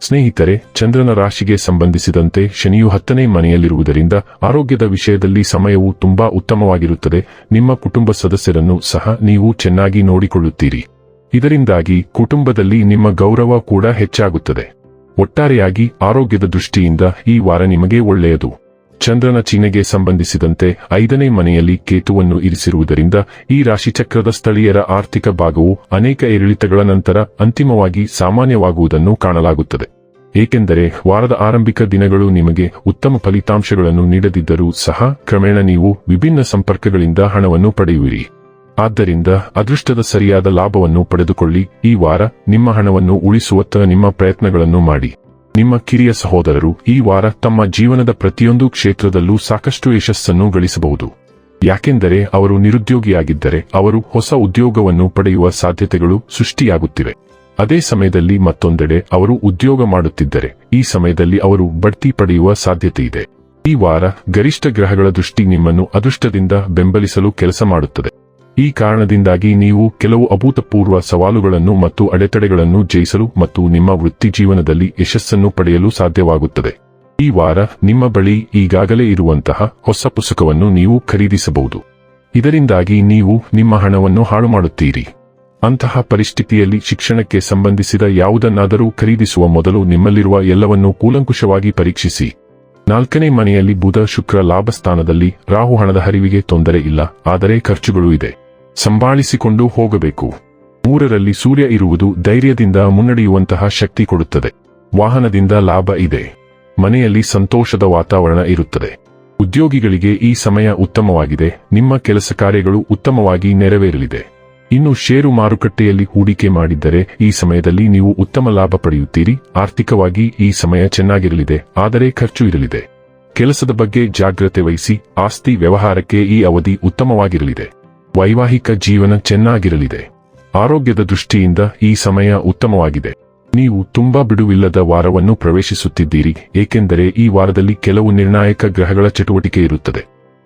ಸ್ನೇಹಿತರೆ, ಚಂದ್ರನ ರಾಶಿಗೆ ಸಂಬಂಧಿಸಿದಂತೆ ಶನಿಯು ಹತ್ತನೇ ಮನೆಯಲ್ಲಿರುವುದರಿಂದ ಆರೋಗ್ಯದ ವಿಷಯದಲ್ಲಿ ಸಮಯವು ತುಂಬಾ ಉತ್ತಮವಾಗಿರುತ್ತದೆ. ನಿಮ್ಮ ಕುಟುಂಬ ಸದಸ್ಯರನ್ನು ಸಹ ನೀವು ಚೆನ್ನಾಗಿ ನೋಡಿಕೊಳ್ಳುತ್ತೀರಿ. ಇದರಿಂದಾಗಿ ಕುಟುಂಬದಲ್ಲಿ ನಿಮ್ಮ ಗೌರವ ಕೂಡ ಹೆಚ್ಚಾಗುತ್ತದೆ. ಒಟ್ಟಾರೆಯಾಗಿ ಆರೋಗ್ಯದ ದೃಷ್ಟಿಯಿಂದ ಈ ವಾರ ನಿಮಗೆ ಒಳ್ಳೆಯದು. ಚಂದ್ರನ ಚಿಹ್ನೆಗೆ ಸಂಬಂಧಿಸಿದಂತೆ ಐದನೇ ಮನೆಯಲ್ಲಿ ಕೇತುವನ್ನು ಇರಿಸಿರುವುದರಿಂದ ಈ ರಾಶಿಚಕ್ರದ ಸ್ಥಳೀಯರ ಆರ್ಥಿಕ ಭಾಗವು ಅನೇಕ ಏರಿಳಿತಗಳ ನಂತರ ಅಂತಿಮವಾಗಿ ಸಾಮಾನ್ಯವಾಗುವುದನ್ನು ಕಾಣಲಾಗುತ್ತದೆ. ಏಕೆಂದರೆ ವಾರದ ಆರಂಭಿಕ ದಿನಗಳು ನಿಮಗೆ ಉತ್ತಮ ಫಲಿತಾಂಶಗಳನ್ನು ನೀಡದಿದ್ದರೂ ಸಹ ಕ್ರಮೇಣ ನೀವು ವಿಭಿನ್ನ ಸಂಪರ್ಕಗಳಿಂದ ಹಣವನ್ನು ಪಡೆಯುವಿರಿ. ಆದ್ದರಿಂದ ಅದೃಷ್ಟದ ಸರಿಯಾದ ಲಾಭವನ್ನು ಪಡೆದುಕೊಳ್ಳಿ. ಈ ವಾರ ನಿಮ್ಮ ಹಣವನ್ನು ಉಳಿಸುವತ್ತ ನಿಮ್ಮ ಪ್ರಯತ್ನಗಳನ್ನು ಮಾಡಿ. ನಿಮ್ಮ ಕಿರಿಯ ಸಹೋದರರು ಈ ವಾರ ತಮ್ಮ ಜೀವನದ ಪ್ರತಿಯೊಂದು ಕ್ಷೇತ್ರದಲ್ಲೂ ಸಾಕಷ್ಟು ಯಶಸ್ಸನ್ನು ಗಳಿಸಬಹುದು. ಯಾಕೆಂದರೆ ಅವರು ನಿರುದ್ಯೋಗಿಯಾಗಿದ್ದರೆ ಅವರು ಹೊಸ ಉದ್ಯೋಗವನ್ನು ಪಡೆಯುವ ಸಾಧ್ಯತೆಗಳು ಸೃಷ್ಟಿಯಾಗುತ್ತಿವೆ. ಅದೇ ಸಮಯದಲ್ಲಿ ಮತ್ತೊಂದೆಡೆ ಅವರು ಉದ್ಯೋಗ ಮಾಡುತ್ತಿದ್ದರೆ ಈ ಸಮಯದಲ್ಲಿ ಅವರು ಬಡ್ತಿ ಪಡೆಯುವ ಸಾಧ್ಯತೆ ಇದೆ ಈ ವಾರ ಗರಿಷ್ಠ ಗ್ರಹಗಳ ದೃಷ್ಟಿ ನಿಮ್ಮನ್ನು ಅದೃಷ್ಟದಿಂದ ಬೆಂಬಲಿಸಲು ಕೆಲಸ ಮಾಡುತ್ತದೆ. ಈ ಕಾರಣದಿಂದಾಗಿ ನೀವು ಕೆಲವು ಅಭೂತಪೂರ್ವ ಸವಾಲುಗಳನ್ನು ಮತ್ತು ಅಡೆತಡೆಗಳನ್ನು ಜಯಿಸಲು ಮತ್ತು ನಿಮ್ಮ ವೃತ್ತಿ ಜೀವನದಲ್ಲಿ ಯಶಸ್ಸನ್ನು ಪಡೆಯಲು ಸಾಧ್ಯವಾಗುತ್ತದೆ. ಈ ವಾರ ನಿಮ್ಮ ಬಳಿ ಈಗಾಗಲೇ ಇರುವಂತಹ ಹೊಸ ಪುಸ್ತಕವನ್ನು ನೀವು ಖರೀದಿಸಬಹುದು. ಇದರಿಂದಾಗಿ ನೀವು ನಿಮ್ಮ ಹಣವನ್ನು ಹಾಳು ಮಾಡುತ್ತೀರಿ. ಅಂತಹ ಪರಿಸ್ಥಿತಿಯಲ್ಲಿ ಶಿಕ್ಷಣಕ್ಕೆ ಸಂಬಂಧಿಸಿದ ಯಾವುದನ್ನಾದರೂ ಖರೀದಿಸುವ ಮೊದಲು ನಿಮ್ಮಲ್ಲಿರುವ ಎಲ್ಲವನ್ನೂ ಕೂಲಂಕುಷವಾಗಿ ಪರೀಕ್ಷಿಸಿ. ನಾಲ್ಕನೇ ಮನೆಯಲ್ಲಿ ಬುಧ ಶುಕ್ರ ಲಾಭಸ್ಥಾನದಲ್ಲಿ ರಾಹು ಹಣದ ಹರಿವಿಗೆ ತೊಂದರೆ ಇಲ್ಲ, ಆದರೆ ಖರ್ಚುಗಳು ಇದೆ. ಸಂಭಾಳಿಸಿಕೊಂಡು ಹೋಗಬೇಕು. ಮೂರರಲ್ಲಿ ಸೂರ್ಯ ಇರುವುದು ಧೈರ್ಯದಿಂದ ಮುನ್ನಡೆಯುವಂತಹ ಶಕ್ತಿ ಕೊಡುತ್ತದೆ. ವಾಹನದಿಂದ ಲಾಭ ಇದೆ. ಮನೆಯಲ್ಲಿ ಸಂತೋಷದ ವಾತಾವರಣ ಇರುತ್ತದೆ. ಉದ್ಯೋಗಿಗಳಿಗೆ ಈ ಸಮಯ ಉತ್ತಮವಾಗಿದೆ. ನಿಮ್ಮ ಕೆಲಸ ಕಾರ್ಯಗಳು ಉತ್ತಮವಾಗಿ ನೆರವೇರಲಿದೆ. ಇನ್ನು ಷೇರು ಮಾರುಕಟ್ಟೆಯಲ್ಲಿ ಹೂಡಿಕೆ ಮಾಡಿದ್ದರೆ ಈ ಸಮಯದಲ್ಲಿ ನೀವು ಉತ್ತಮ ಲಾಭ ಪಡೆಯುತ್ತೀರಿ. ಆರ್ಥಿಕವಾಗಿ ಈ ಸಮಯ ಚೆನ್ನಾಗಿರಲಿದೆ, ಆದರೆ ಖರ್ಚು ಇರಲಿದೆ. ಕೆಲಸದ ಬಗ್ಗೆ ಜಾಗ್ರತೆ ವಹಿಸಿ, ಆಸ್ತಿ ವ್ಯವಹಾರಕ್ಕೆ ಈ ಅವಧಿ ಉತ್ತಮವಾಗಿರಲಿದೆ. ವೈವಾಹಿಕ ಜೀವನ ಚೆನ್ನಾಗಿರಲಿದೆ. ಆರೋಗ್ಯದ ದೃಷ್ಟಿಯಿಂದ ಈ ಸಮಯ ಉತ್ತಮವಾಗಿದೆ. ನೀವು ತುಂಬಾ ಬಿಡುವಿಲ್ಲದ ವಾರವನ್ನು ಪ್ರವೇಶಿಸುತ್ತಿದ್ದೀರಿ, ಏಕೆಂದರೆ ಈ ವಾರದಲ್ಲಿ ಕೆಲವು ನಿರ್ಣಾಯಕ ಗ್ರಹಗಳ ಚಟುವಟಿಕೆ ಇರುತ್ತದೆ.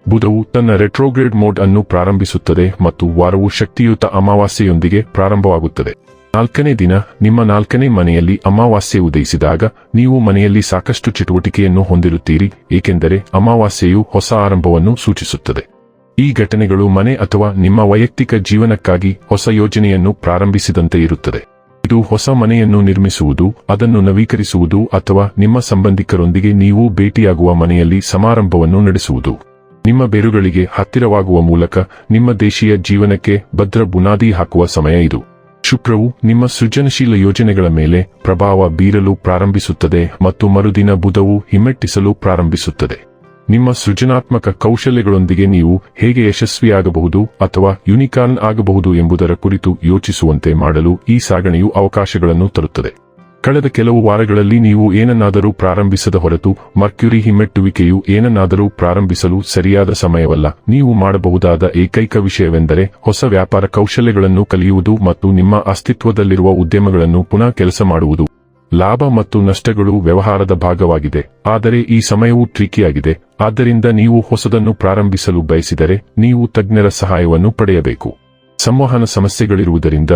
ಬುಧವು ತನ್ನ ರೆಟ್ರೋಗ್ರೇಡ್ ಮೋಡ್ ಅನ್ನು ಪ್ರಾರಂಭಿಸುತ್ತದೆ ಮತ್ತು ವಾರವು ಶಕ್ತಿಯುತ ಅಮಾವಾಸ್ಯೆಯೊಂದಿಗೆ ಪ್ರಾರಂಭವಾಗುತ್ತದೆ. ನಾಲ್ಕನೇ ದಿನ, ನಿಮ್ಮ ನಾಲ್ಕನೇ ಮನೆಯಲ್ಲಿ ಅಮಾವಾಸ್ಯೆ ಉದಯಿಸಿದಾಗ, ನೀವು ಮನೆಯಲ್ಲಿ ಸಾಕಷ್ಟು ಚಟುವಟಿಕೆಯನ್ನು ಹೊಂದಿರುತ್ತೀರಿ, ಏಕೆಂದರೆ ಅಮಾವಾಸ್ಯೆಯು ಹೊಸ ಆರಂಭವನ್ನು ಸೂಚಿಸುತ್ತದೆ. ಈ ಘಟನೆಗಳು ಮನೆ ಅಥವಾ ನಿಮ್ಮ ವೈಯಕ್ತಿಕ ಜೀವನಕ್ಕಾಗಿ ಹೊಸ ಯೋಜನೆಯನ್ನು ಪ್ರಾರಂಭಿಸಿದಂತೆ ಇರುತ್ತದೆ. ಇದು ಹೊಸ ಮನೆಯನ್ನು ನಿರ್ಮಿಸುವುದು, ಅದನ್ನು ನವೀಕರಿಸುವುದು ಅಥವಾ ನಿಮ್ಮ ಸಂಬಂಧಿಕರೊಂದಿಗೆ ನೀವು ಭೇಟಿಯಾಗುವ ಮನೆಯಲ್ಲಿ ಸಮಾರಂಭವನ್ನು ನಡೆಸುವುದು. ನಿಮ್ಮ ಬೇರುಗಳಿಗೆ ಹತ್ತಿರವಾಗುವ ಮೂಲಕ ನಿಮ್ಮ ದೇಶೀಯ ಜೀವನಕ್ಕೆ ಭದ್ರ ಬುನಾದಿ ಹಾಕುವ ಸಮಯ ಇದು. ಶುಕ್ರವು ನಿಮ್ಮ ಸೃಜನಶೀಲ ಯೋಜನೆಗಳ ಮೇಲೆ ಪ್ರಭಾವ ಬೀರಲು ಪ್ರಾರಂಭಿಸುತ್ತದೆ ಮತ್ತು ಮರುದಿನ ಬುಧವು ಹಿಮ್ಮೆಟ್ಟಿಸಲು ಪ್ರಾರಂಭಿಸುತ್ತದೆ. ನಿಮ್ಮ ಸೃಜನಾತ್ಮಕ ಕೌಶಲ್ಯಗಳೊಂದಿಗೆ ನೀವು ಹೇಗೆ ಯಶಸ್ವಿಯಾಗಬಹುದು ಅಥವಾ ಯುನಿಕಾರ್ನ್ ಆಗಬಹುದು ಎಂಬುದರ ಕುರಿತು ಯೋಚಿಸುವಂತೆ ಮಾಡಲು ಈ ಸಾಗಣೆಯು ಅವಕಾಶಗಳನ್ನು ತರುತ್ತದೆ. ಕಳೆದ ಕೆಲವು ವಾರಗಳಲ್ಲಿ ನೀವು ಏನನ್ನಾದರೂ ಪ್ರಾರಂಭಿಸದ ಹೊರತು ಮರ್ಕ್ಯುರಿ ಹಿಮ್ಮೆಟ್ಟುವಿಕೆಯು ಏನನ್ನಾದರೂ ಪ್ರಾರಂಭಿಸಲು ಸರಿಯಾದ ಸಮಯವಲ್ಲ. ನೀವು ಮಾಡಬಹುದಾದ ಏಕೈಕ ವಿಷಯವೆಂದರೆ ಹೊಸ ವ್ಯಾಪಾರ ಕೌಶಲ್ಯಗಳನ್ನು ಕಲಿಯುವುದು ಮತ್ತು ನಿಮ್ಮ ಅಸ್ತಿತ್ವದಲ್ಲಿರುವ ಉದ್ಯಮಗಳನ್ನು ಪುನಃ ಕೆಲಸ ಮಾಡುವುದು. ಲಾಭ ಮತ್ತು ನಷ್ಟಗಳು ವ್ಯವಹಾರದ ಭಾಗವಾಗಿದೆ. ಆದರೆ ಈ ಸಮಯವು ಟ್ರಿಕಿಯಾಗಿದೆ. ಆದ್ದರಿಂದ ನೀವು ಹೊಸದನ್ನು ಪ್ರಾರಂಭಿಸಲು ಬಯಸಿದರೆ ನೀವು ತಜ್ಞರ ಸಹಾಯವನ್ನು ಪಡೆಯಬೇಕು. ಸಂವಹನ ಸಮಸ್ಯೆಗಳಿರುವುದರಿಂದ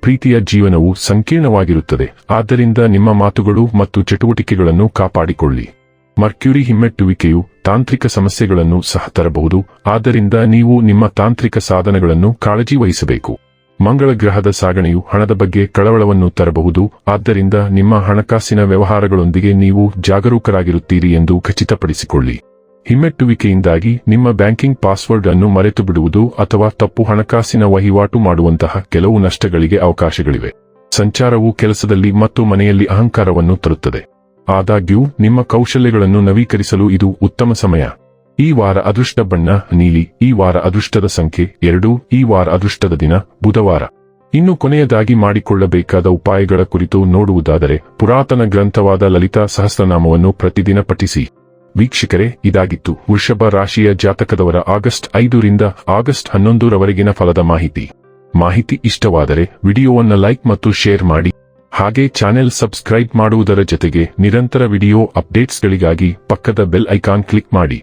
ಪ್ರೀತಿಯ ಜೀವನವು ಸಂಕೀರ್ಣವಾಗಿರುತ್ತದೆ. ಆದ್ದರಿಂದ ನಿಮ್ಮ ಮಾತುಗಳು ಮತ್ತು ಚಟುವಟಿಕೆಗಳನ್ನು ಕಾಪಾಡಿಕೊಳ್ಳಿ. ಮರ್ಕ್ಯುರಿ ಹಿಮ್ಮೆಟ್ಟುವಿಕೆಯು ತಾಂತ್ರಿಕ ಸಮಸ್ಯೆಗಳನ್ನು ಸಹ ತರಬಹುದು. ಆದ್ದರಿಂದ ನೀವು ನಿಮ್ಮ ತಾಂತ್ರಿಕ ಸಾಧನಗಳನ್ನು ಕಾಳಜಿ ವಹಿಸಬೇಕು. ಮಂಗಳ ಗ್ರಹದ ಸಾಗಣೆಯು ಹಣದ ಬಗ್ಗೆ ಕಳವಳವನ್ನು ತರಬಹುದು. ಆದ್ದರಿಂದ ನಿಮ್ಮ ಹಣಕಾಸಿನ ವ್ಯವಹಾರಗಳೊಂದಿಗೆ ನೀವು ಜಾಗರೂಕರಾಗಿರುತ್ತೀರಿ ಎಂದು ಖಚಿತಪಡಿಸಿಕೊಳ್ಳಿ. ಹಿಮ್ಮೆಟ್ಟುವಿಕೆಯಿಂದಾಗಿ ನಿಮ್ಮ ಬ್ಯಾಂಕಿಂಗ್ ಪಾಸ್ವರ್ಡ್ ಅನ್ನು ಮರೆತು ಬಿಡುವುದು ಅಥವಾ ತಪ್ಪು ಹಣಕಾಸಿನ ವಹಿವಾಟು ಮಾಡುವಂತಹ ಕೆಲವು ನಷ್ಟಗಳಿಗೆ ಅವಕಾಶಗಳಿವೆ. ಸಂಚಾರವು ಕೆಲಸದಲ್ಲಿ ಮತ್ತು ಮನೆಯಲ್ಲಿ ಅಹಂಕಾರವನ್ನು ತರುತ್ತದೆ. ಆದಾಗ್ಯೂ, ನಿಮ್ಮ ಕೌಶಲ್ಯಗಳನ್ನು ನವೀಕರಿಸಲು ಇದು ಉತ್ತಮ ಸಮಯ. ಈ ವಾರ ಅದೃಷ್ಟ ಬಣ್ಣ, ನೀಲಿ. ಈ ವಾರ ಅದೃಷ್ಟದ ಸಂಖ್ಯೆ ಎರಡು. ಈ ವಾರ ಅದೃಷ್ಟದ ದಿನ, ಬುಧವಾರ. ಇನ್ನು ಕೊನೆಯದಾಗಿ ಮಾಡಿಕೊಳ್ಳಬೇಕಾದ ಉಪಾಯಗಳ ಕುರಿತು ನೋಡುವುದಾದರೆ, ಪುರಾತನ ಗ್ರಂಥವಾದ ಲಲಿತಾ ಸಹಸ್ರನಾಮವನ್ನು ಪ್ರತಿದಿನ ಪಠಿಸಿ. ವೀಕ್ಷಕರೇ, ಇದಾಗಿತ್ತು. ವೃಷಭ ರಾಶಿಯ ಜಾತಕದವರ ಆಗಸ್ಟ್ ಐದರಿಂದ ಆಗಸ್ಟ್ ಹನ್ನೊಂದರವರೆಗಿನ ಫಲದ ಮಾಹಿತಿ. ಮಾಹಿತಿ ಇಷ್ಟವಾದರೆ ವಿಡಿಯೋವನ್ನು ಲೈಕ್ ಮತ್ತು ಶೇರ್ ಮಾಡಿ. ಹಾಗೆ ಚಾನೆಲ್ ಸಬ್ಸ್ಕ್ರೈಬ್ ಮಾಡುವುದರ ಜೊತೆಗೆ ನಿರಂತರ ವಿಡಿಯೋ ಅಪ್ಡೇಟ್ಸ್ಗಳಿಗಾಗಿ ಪಕ್ಕದ ಬೆಲ್ ಐಕಾನ್ ಕ್ಲಿಕ್ ಮಾಡಿ.